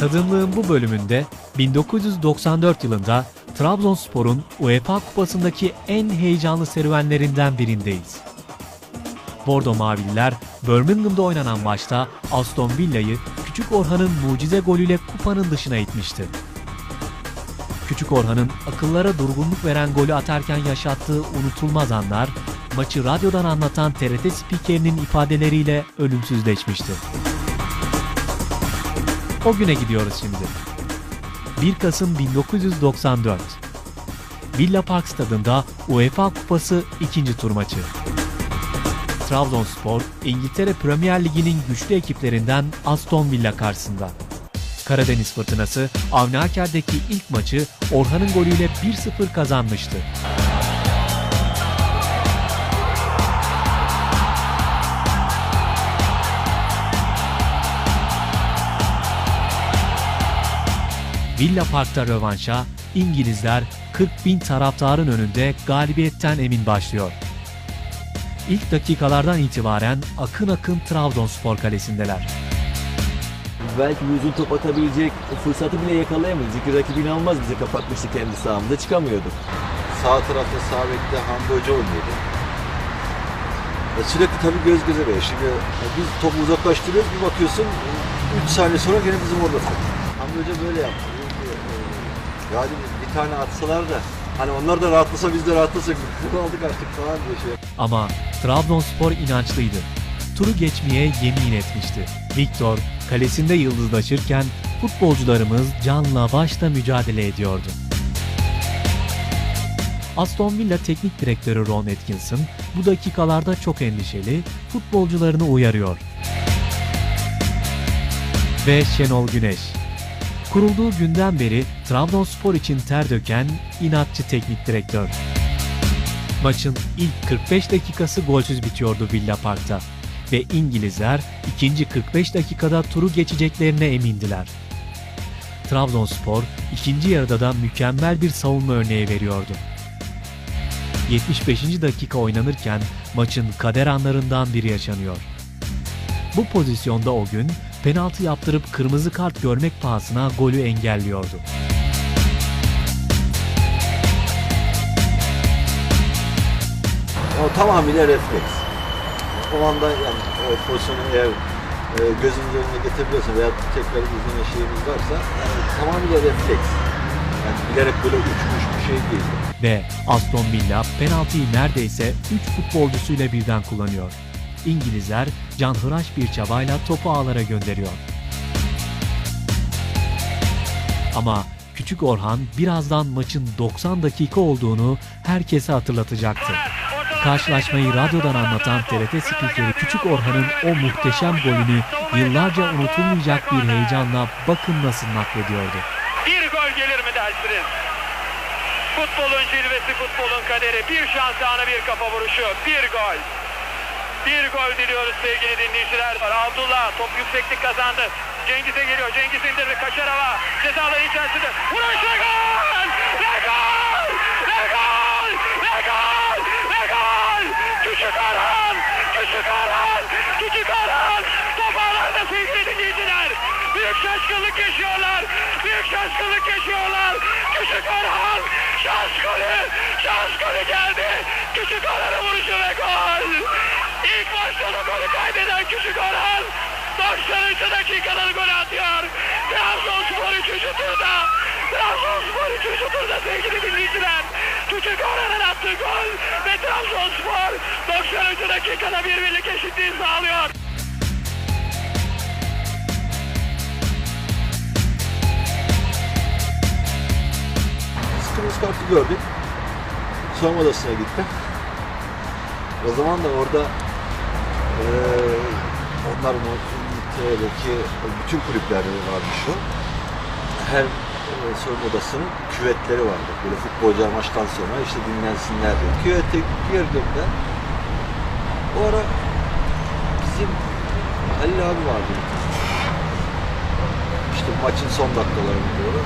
Tadımlığın bu bölümünde 1994 yılında Trabzonspor'un UEFA Kupası'ndaki en heyecanlı serüvenlerinden birindeyiz. Bordo Mavililer Birmingham'da oynanan maçta Aston Villa'yı Küçük Orhan'ın mucize golüyle kupanın dışına itmişti. Küçük Orhan'ın akıllara durgunluk veren golü atarken yaşattığı unutulmaz anlar, maçı radyodan anlatan TRT spikerinin ifadeleriyle ölümsüzleşmişti. O güne gidiyoruz şimdi. 1 Kasım 1994. Villa Park stadında UEFA Kupası ikinci tur maçı. Trabzonspor, İngiltere Premier Ligi'nin güçlü ekiplerinden Aston Villa karşısında. Karadeniz Fırtınası, Avni Aker'deki ilk maçı Orhan'ın golüyle 1-0 kazanmıştı. Villa Park'ta rövanşa İngilizler 40 bin taraftarın önünde galibiyetten emin başlıyor. İlk dakikalardan itibaren akın akın Trabzonspor kalesindeler. Belki bir uzun top atabilecek fırsatı bile yakalayamayız. Çünkü rakip inanılmaz bize kapatmıştı kendi sahamızda çıkamıyorduk. Sağ tarafta sağ bekte Hamdi Hoca oynuyordu. Sürekli tabii göz göze geliyor. Şimdi biz topu uzaklaştırıyoruz bir bakıyorsun 3 saniye sonra gene bizim orada. Hamdi Hoca böyle yaptı. Yani bir tane atsalar da hani onlar da rahatlasa biz de rahatlasak aldık açtık falan diye şey. Ama Trabzonspor inançlıydı. Turu geçmeye yemin etmişti. Victor kalesinde yıldızlaşırken futbolcularımız canla başla mücadele ediyordu. Aston Villa teknik direktörü Ron Atkinson bu dakikalarda çok endişeli, futbolcularını uyarıyor. Ve Şenol Güneş. Kurulduğu günden beri Trabzonspor için ter döken inatçı teknik direktör. Maçın ilk 45 dakikası golsüz bitiyordu Villa Park'ta ve İngilizler ikinci 45 dakikada turu geçeceklerine emindiler. Trabzonspor ikinci yarıda da mükemmel bir savunma örneği veriyordu. 75. dakika oynanırken maçın kader anlarından biri yaşanıyor. Bu pozisyonda o gün penaltı yaptırıp kırmızı kart görmek pahasına golü engelliyordu. O tamamıyla refleks. O anda yani o pozisyonu eğer e, gözünüz önüne getirebiliyorsa veya tekrar izleme şeyiniz varsa yani tamamıyla refleks. Yani bilerek böyle uçmuş bir şey değil. Ve Aston Villa penaltıyı neredeyse 3 futbolcusuyla birden kullanıyor. İngilizler canhıraş bir çabayla topu ağlara gönderiyor. Ama Küçük Orhan birazdan maçın 90 dakika olduğunu herkese hatırlatacaktı. Karşılaşmayı radyodan anlatan TRT spikeri Küçük Orhan'ın o muhteşem golünü yıllarca unutulmayacak bir heyecanla bakın nasıl naklediyordu. Bir gol gelir mi dersiniz? Futbolun cilvesi, futbolun kaderi. Bir şans anı, bir kafa vuruşu. Bir gol. Bir gol diliyoruz sevgili dinleyiciler. Abdullah top yükseklik kazandı. Cengiz'e geliyor. Cengiz indirdi. Kaçar hava. Cezaların içerisinde. Vuruş ve gol! Ve gol! Ve gol! Ve gol! Ve gol! Küçük Orhan! Küçük Orhan! Küçük Orhan! Top ağlarda sevgili dinleyiciler. Büyük şaşkınlık yaşıyorlar. Büyük şaşkınlık yaşıyorlar. Küçük Orhan! Şans golü! Şans golü geldi. Küçük Orhan'ın vuruşu ve gol! Golü kaybeden Küçük Orhan 93 dakikada gol atıyor. Trabzonspor 3. turda. Trabzonspor 3. turda sevgili dinleyiciler. Küçük Orhan'ın attığı gol ve Trabzonspor 93 dakikada bir birlik eşitliği sağlıyor. Kırmızı kartı gördük. Soyunma odasına gittim. O zaman da orada eee onların o İngiltere'deki bütün kulüplerde varmış o. Her eee, soyunma odasının küvetleri vardı. Böyle futbolcular maçtan sonra işte dinlensinler diye. Küvete girdiğimde o ara bizim Halil abi vardı. İşte maçın son dakikalarına doğru.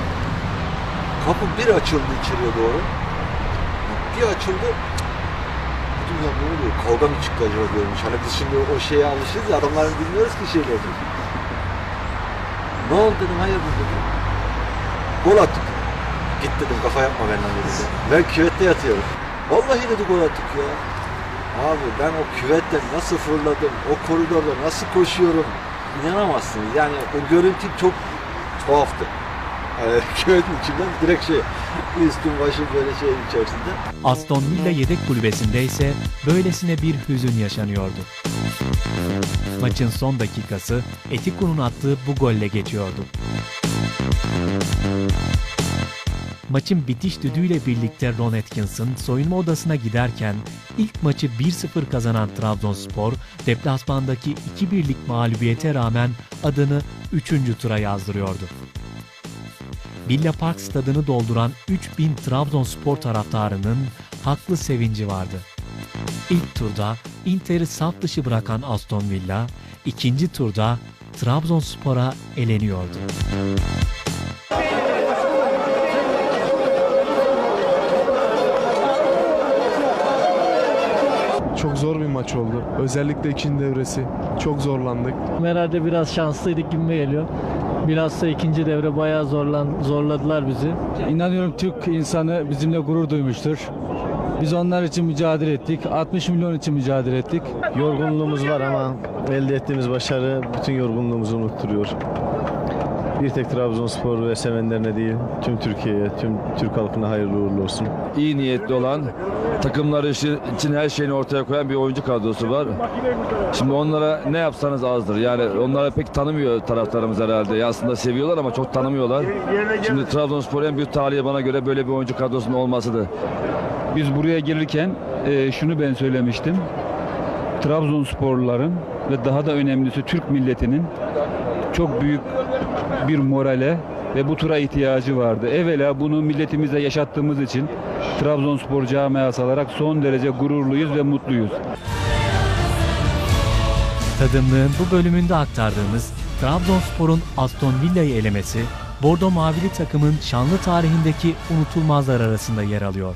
Kapı bir açıldı içeriye doğru. Bir açıldı. Dedim ya ne oluyor? Kavga mı çıktı acaba diyorum. Hani biz şimdi o şeye alışırız ya adamların bilmiyoruz ki şeyleri. Ne oldu dedim hayırdır dedi. Gol attık. Git dedim kafa yapma benden dedi. Ben küvette yatıyorum. Vallahi dedi gol attık ya. Abi ben o küvette nasıl fırladım, o koridorda nasıl koşuyorum inanamazsınız. Yani o görüntü çok tuhaftı. Küvetin içinden direkt şey, üstüm başım böyle şeyin içerisinde. Aston Villa yedek kulübesinde ise böylesine bir hüzün yaşanıyordu. Maçın son dakikası Etiku'nun attığı bu golle geçiyordu. Maçın bitiş düdüğüyle birlikte Ron Atkinson soyunma odasına giderken ilk maçı 1-0 kazanan Trabzonspor deplasmandaki 2-1'lik mağlubiyete rağmen adını 3. tura yazdırıyordu. Villa Park stadını dolduran 3000 Trabzonspor taraftarının haklı sevinci vardı. İlk turda Inter'i saf dışı bırakan Aston Villa, ikinci turda Trabzonspor'a eleniyordu. Çok zor bir maç oldu. Özellikle ikinci devresi. Çok zorlandık. Herhalde biraz şanslıydık gibi geliyor. Bilhassa ikinci devre bayağı zorlan, zorladılar bizi. İnanıyorum Türk insanı bizimle gurur duymuştur. Biz onlar için mücadele ettik. 60 milyon için mücadele ettik. Yorgunluğumuz var ama elde ettiğimiz başarı bütün yorgunluğumuzu unutturuyor. Bir tek Trabzonspor ve sevenlerine değil, tüm Türkiye'ye, tüm Türk halkına hayırlı uğurlu olsun. iyi niyetli olan takımları için her şeyini ortaya koyan bir oyuncu kadrosu var. Şimdi onlara ne yapsanız azdır. Yani onlara pek tanımıyor taraftarımız herhalde. Ya aslında seviyorlar ama çok tanımıyorlar. Şimdi Trabzonspor en büyük talihi bana göre böyle bir oyuncu kadrosunun olmasıdır. Biz buraya gelirken e, şunu ben söylemiştim. Trabzonsporluların ve daha da önemlisi Türk milletinin çok büyük bir morale ve bu tura ihtiyacı vardı. Evvela bunu milletimize yaşattığımız için Trabzonspor camiası olarak son derece gururluyuz ve mutluyuz. Tadımlığın bu bölümünde aktardığımız Trabzonspor'un Aston Villa'yı elemesi, Bordo Mavili takımın şanlı tarihindeki unutulmazlar arasında yer alıyor.